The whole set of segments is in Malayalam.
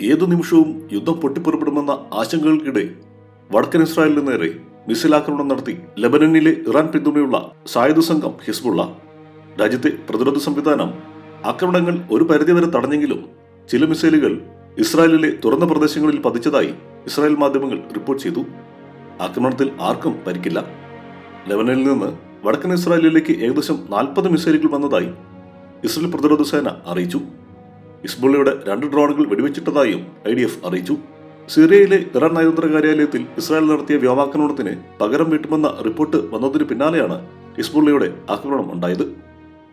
ഏതു നിമിഷവും യുദ്ധം പൊട്ടിപ്പുറപ്പെടുമെന്ന ആശങ്കകൾക്കിടെ വടക്കൻ ഇസ്രായേലിന് നേരെ മിസൈൽ ആക്രമണം നടത്തി ലബനനിലെ ഇറാൻ പിന്തുണയുള്ള സായുധ സംഘം ഹിസ്ബുള്ള. രാജ്യത്തെ പ്രതിരോധ സംവിധാനം ആക്രമണങ്ങൾ ഒരു പരിധിവരെ തടഞ്ഞെങ്കിലും ചില മിസൈലുകൾ ഇസ്രായേലിലെ തുറന്ന പ്രദേശങ്ങളിൽ പതിച്ചതായി ഇസ്രായേൽ മാധ്യമങ്ങൾ റിപ്പോർട്ട് ചെയ്തു. ആക്രമണത്തിൽ ആർക്കും പരിക്കില്ല. ലെബനനിൽ നിന്ന് വടക്കൻ ഇസ്രായേലിലേക്ക് ഏകദേശം നാൽപ്പത് മിസൈലുകൾ വന്നതായി ഇസ്രായേൽ പ്രതിരോധ സേന അറിയിച്ചു. ഹിസ്ബുള്ളയുടെ രണ്ട് ഡ്രോണുകൾ വെടിവെച്ചിട്ടതായും ഐ ഡി എഫ് അറിയിച്ചു. സിറിയയിലെ ഇറാൻ നയതന്ത്ര കാര്യാലയത്തിൽ ഇസ്രായേൽ നടത്തിയ വ്യോമാക്രമണത്തിന് പകരം വീട്ടുമെന്ന റിപ്പോർട്ട് വന്നതിന് പിന്നാലെയാണ് ഇസ്ബുള്ളയുടെ ആക്രമണം ഉണ്ടായത്.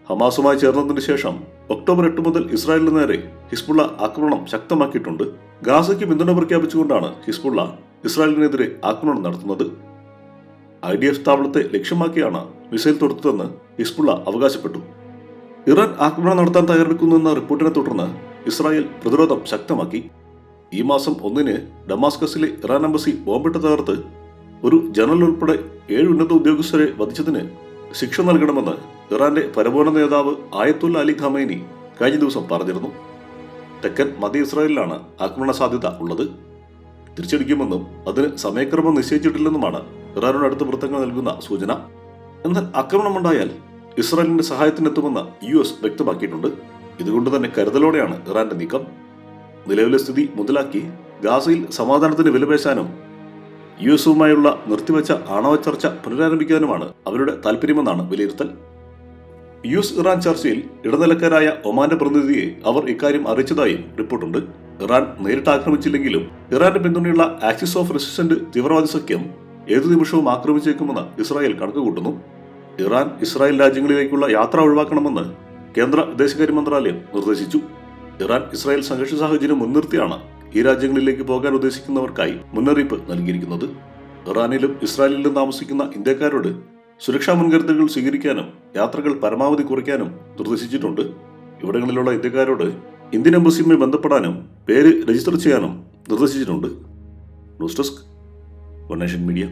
ഹമാസുമായി ചേർന്നതിന് ശേഷം ഒക്ടോബർ എട്ട് മുതൽ ഇസ്രായേലിന് നേരെ ഹിസ്ബുള്ള ആക്രമണം ശക്തമാക്കിയിട്ടുണ്ട്. ഗാസയ്ക്ക് പിന്തുണ പ്രഖ്യാപിച്ചുകൊണ്ടാണ് ഹിസ്ബുള്ള ഇസ്രായേലിനെതിരെ ആക്രമണം നടത്തുന്നത്. ഐ ഡി എഫ് താവളത്തെ ലക്ഷ്യമാക്കിയാണ് മിസൈൽ തൊടുത്തതെന്ന് ഹിസ്ബുള്ള അവകാശപ്പെട്ടു. ഇറാൻ ആക്രമണം നടത്താൻ തയ്യാറെടുക്കുന്നുവെന്ന റിപ്പോർട്ടിനെ തുടർന്ന് ഇസ്രായേൽ പ്രതിരോധം ശക്തമാക്കി. ഈ മാസം ഒന്നിന് ഡമാസ്കസിലെ ഇറാൻ എംബസി ബോംബിട്ട് തകർത്ത് ഒരു ജനറൽ ഉൾപ്പെടെ ഏഴ് ഉന്നത ഉദ്യോഗസ്ഥരെ വധിച്ചതിന് ശിക്ഷ നൽകണമെന്ന് ഇറാന്റെ പരമോന്നത നേതാവ് ആയത്തുല്ല അലി ഖമൈനി കഴിഞ്ഞ ദിവസം പറഞ്ഞിരുന്നു. തെക്കൻ മധ്യ ഇസ്രായേലിലാണ് ആക്രമണ സാധ്യത ഉള്ളത്. തിരിച്ചടിക്കുമെന്നും അതിന് സമയക്രമം നിശ്ചയിച്ചിട്ടില്ലെന്നുമാണ് ഇറാനോട് അടുത്ത വൃത്തങ്ങൾ നൽകുന്ന സൂചന. എന്നാൽ ആക്രമണമുണ്ടായാൽ ഇസ്രായേലിന്റെ സഹായത്തിനെത്തുമെന്ന് യു എസ് വ്യക്തമാക്കിയിട്ടുണ്ട്. ഇതുകൊണ്ട് തന്നെ കരുതലോടെയാണ് ഇറാന്റെ നീക്കം. നിലവിലെ സ്ഥിതി മുതലാക്കി ഗാസയിൽ സമാധാനത്തിന് വിലപേശാനും യു എസുമായുള്ള നിർത്തിവെച്ച ആണവ ചർച്ച പുനരാരംഭിക്കാനുമാണ് അവരുടെ താൽപര്യമെന്നാണ് വിലയിരുത്തൽ. യു എസ് ഇറാൻ ചർച്ചയിൽ ഇടനിലക്കാരായ ഒമാന്റെ പ്രതിനിധിയെ അവർ ഇക്കാര്യം അറിയിച്ചതായും റിപ്പോർട്ടുണ്ട്. ഇറാൻ നേരിട്ട് ആക്രമിച്ചില്ലെങ്കിലും ഇറാന്റെ പിന്തുണയുള്ള ആക്സിസ് ഓഫ് റെസിസ്റ്റന്റ് തീവ്രവാദി സഖ്യം ഏതു നിമിഷവും ആക്രമിച്ചേക്കുമെന്ന് ഇസ്രായേൽ കണക്കുകൂട്ടുന്നു. ഇറാൻ ഇസ്രായേൽ രാജ്യങ്ങളിലേക്കുള്ള യാത്ര ഒഴിവാക്കണമെന്ന് കേന്ദ്ര വിദേശകാര്യ മന്ത്രാലയം നിർദ്ദേശിച്ചു. ഇറാൻ ഇസ്രായേൽ സംഘർഷ സാഹചര്യം മുൻനിർത്തിയാണ് ഈ രാജ്യങ്ങളിലേക്ക് പോകാൻ ഉദ്ദേശിക്കുന്നവർക്കായി മുന്നറിയിപ്പ് നൽകിയിരിക്കുന്നത്. ഇറാനിലും ഇസ്രായേലിലും താമസിക്കുന്ന ഇന്ത്യക്കാരോട് സുരക്ഷാ മുൻകരുതലുകൾ സ്വീകരിക്കാനും യാത്രകൾ പരമാവധി കുറയ്ക്കാനും നിർദ്ദേശിച്ചിട്ടുണ്ട്. ഇവിടങ്ങളിലുള്ള ഇന്ത്യക്കാരോട് ഇന്ത്യൻ എംബസിയുമായി ബന്ധപ്പെടാനും പേര് രജിസ്റ്റർ ചെയ്യാനും നിർദ്ദേശിച്ചിട്ടുണ്ട്. News desk one media.